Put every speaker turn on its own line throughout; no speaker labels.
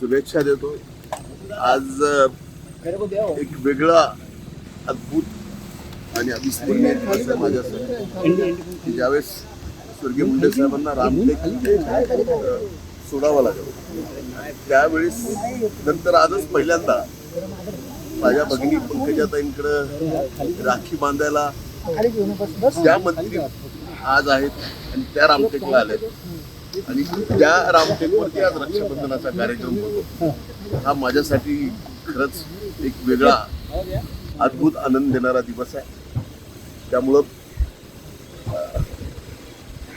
शुभेच्छा देतो. आज एक वेगळा अद्भुत आणि अविस्मरणीय दिवस आहे माझ्यासाठी. ज्यावेळेस स्वर्गीय मुंडे साहेबांना रामटेक सोडावं लागलं. त्यावेळेस नंतर आजच पहिल्यांदा माझ्या भगिनी पंकजाताईंकडं राखी बांधायला त्या मंत्री आज आहेत आणि त्या रामटेकला आल्या आणि त्या रामटेकवरती आज रक्षाबंधनाचा कार्यक्रम होतो. हा माझ्यासाठी खरंच एक वेगळा अद्भुत आनंद देणारा दिवस आहे. त्यामुळं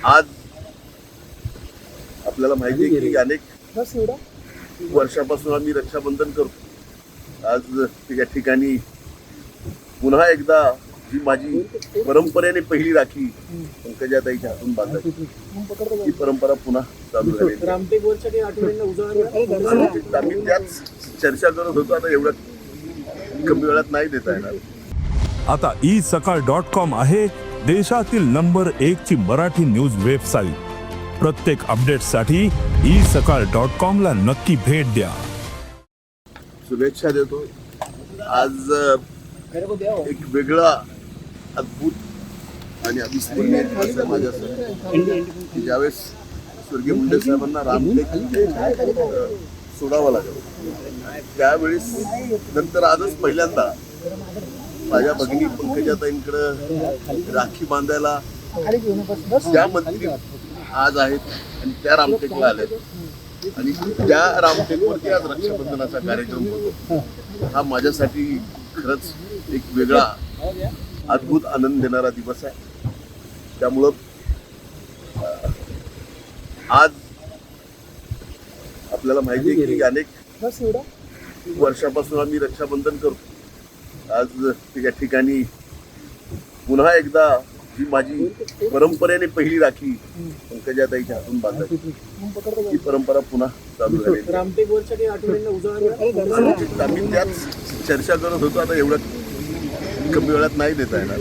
आज आपल्याला माहिती आहे की अनेक वर्षापासून आम्ही रक्षाबंधन करतो. आज या ठिकाणी पुन्हा एकदा जी माझी परंपरेने पहिली राखी पंकजाताईच्या हातून बांधायची. ती परंपरा पुन्हा चालू झाली. आम्ही त्याच चर्चा करत होतो आता एवढ्या कमी वेळात नाही देता येणार.
आता ई सकाळ डॉट कॉम आहे देशातील नंबर एक ची मराठी न्यूज वेबसाईट. प्रत्येक अपडेटसाठी ई सकाळ डॉट कॉम ला नक्की भेट द्या.
शुभेच्छा देतो. आज एक वेगळा अद्भुत आणि अविस्मरणीय दिवस आहे माझ्यासाठी की ज्यावेळेस स्वर्गीय मुंडे साहेबांना रामटेक सोडावं लागलं. त्यावेळेस नंतर आजच पहिल्यांदा माझ्या भगिनी पंकजाताईंकडं राखी बांधायला त्या मंत्री आज आहेत आणि त्या रामटेकला आल्या आणि त्या रामटेकवरती आज रक्षाबंधनाचा कार्यक्रम होतो. हा माझ्यासाठी खरंच एक वेगळा अद्भुत आनंद देणारा दिवस आहे. त्यामुळं आज आपल्याला माहिती आहे की अनेक वर्षापासून आम्ही रक्षाबंधन करतो. आज या ठिकाणी पुन्हा एकदा जी माझी परंपरेने पहिली राखी पंकजाताईच्या हातून बांधायची. ती परंपरा पुन्हा चालू झाली आम्ही त्याच चर्चा करत होतो आता एवढ्या कमी वेळात नाही देता येणार.